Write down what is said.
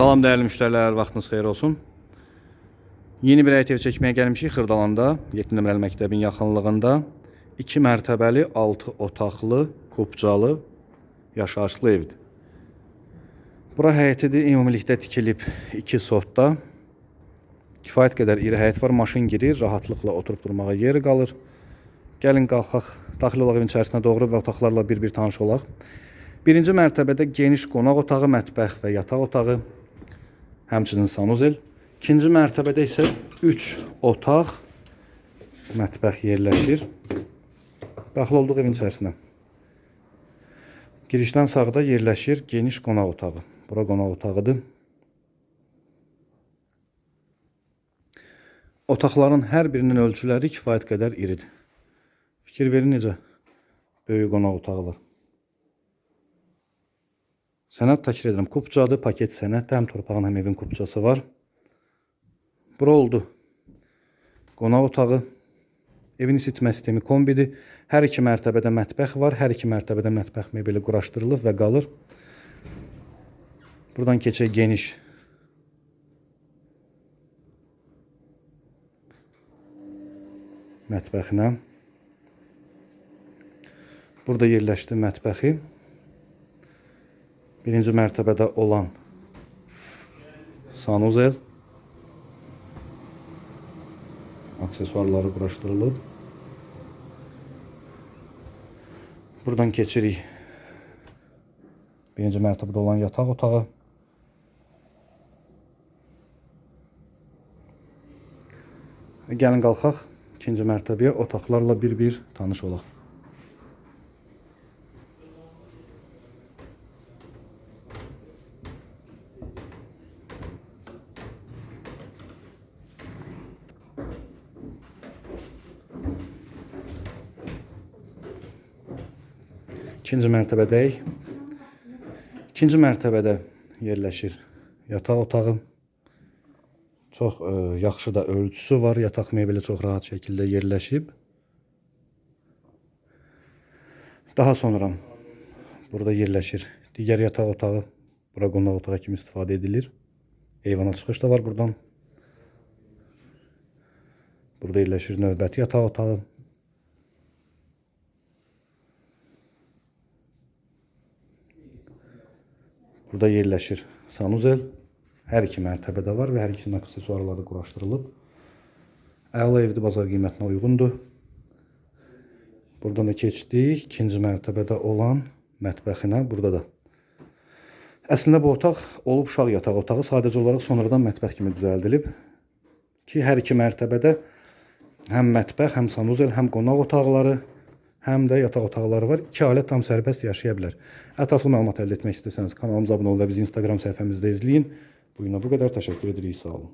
Salam değerli müşteriler, vaxtınız xeyir olsun. Yeni bir ev çəkməyə gəlmişik Xırdalanda, 7 nömrəli məktəbin yaxınlığında 2 mərtəbəli, 6 otaqlı, kupcalı, yaşayışlı evdir. Bura həyətidir, ümumilikdə tikilib 2 sotda. Kifayət qədər iri həyət var, maşın girir, rahatlıqla oturub durmağa yeri qalır. Gəlin qalxaq, daxil olaq evin içərisinə doğru və otaqlarla bir-bir tanış olaq. Birinci mərtəbədə geniş qonaq otağı, mətbəx və yataq otağı, həmçinin sanuzel. İkinci mərtəbədə isə 3 otaq, mətbəx yerləşir. Daxil olduq evin içərisinə. Girişdən sağda yerləşir geniş qonaq otağı. Bura qonaq otağıdır. Otaqların hər birinin ölçüləri kifayət qədər iridir. Fikir verin necə böyük qonaq otağı var. Sənəd təkrar edirəm. Kupçadır, paket sənəd. Həm torpağın, həm evin kupçası var. Bura oldu. Qonaq otağı. Evin isitmə sistemi kombidir. Hər iki mərtəbədə mətbəx var. Hər iki mərtəbədə mətbəx mebeli quraşdırılıb və qalır. Buradan keçək geniş mətbəxinə. Burada yerləşdi mətbəxi. Birinci mərtəbədə olan sanuzel aksesuarları quraşdırılıb. Buradan keçirik. Birinci mərtəbədə olan yataq otağı. Gəlin qalxaq ikinci mərtəbəyə otaqlarla bir-bir tanış olaq. İkinci mərtəbədəyik. İkinci mərtəbədə yerləşir yataq otağı. Çox ə, yaxşı da ölçüsü var. Yataq mebeli çox rahat şəkildə yerləşib. Daha sonra burada yerləşir digər yataq otağı. Bura qonaq otağı kimi istifadə edilir. Eyvana çıxış da var buradan. Burada yerləşir növbəti yataq otağı. Burada yerləşir sanuzel. Hər iki mərtəbədə var və hər ikisinin aksesuarları quraşdırılıb. Əla evdir, bazar qiymətinə uyğundur. Buradan da keçdik ikinci mərtəbədə olan mətbəxinə. Burada da. Əslində bu otaq olub uşaq yataq otağı, sadəcə olaraq sonradan mətbəx kimi düzəldilib ki, hər iki mərtəbədə həm mətbəx, həm sanuzel, həm qonaq otaqları, həm də yataq otaqları var. İki ailə tam sərbəst yaşaya bilər. Ətraflı məlumat əldə etmək istəsəniz kanalımıza abunə olun və bizi Instagram səhifəmizdə izləyin. Bu günə bu qədər. Təşəkkür edirik. Sağ olun.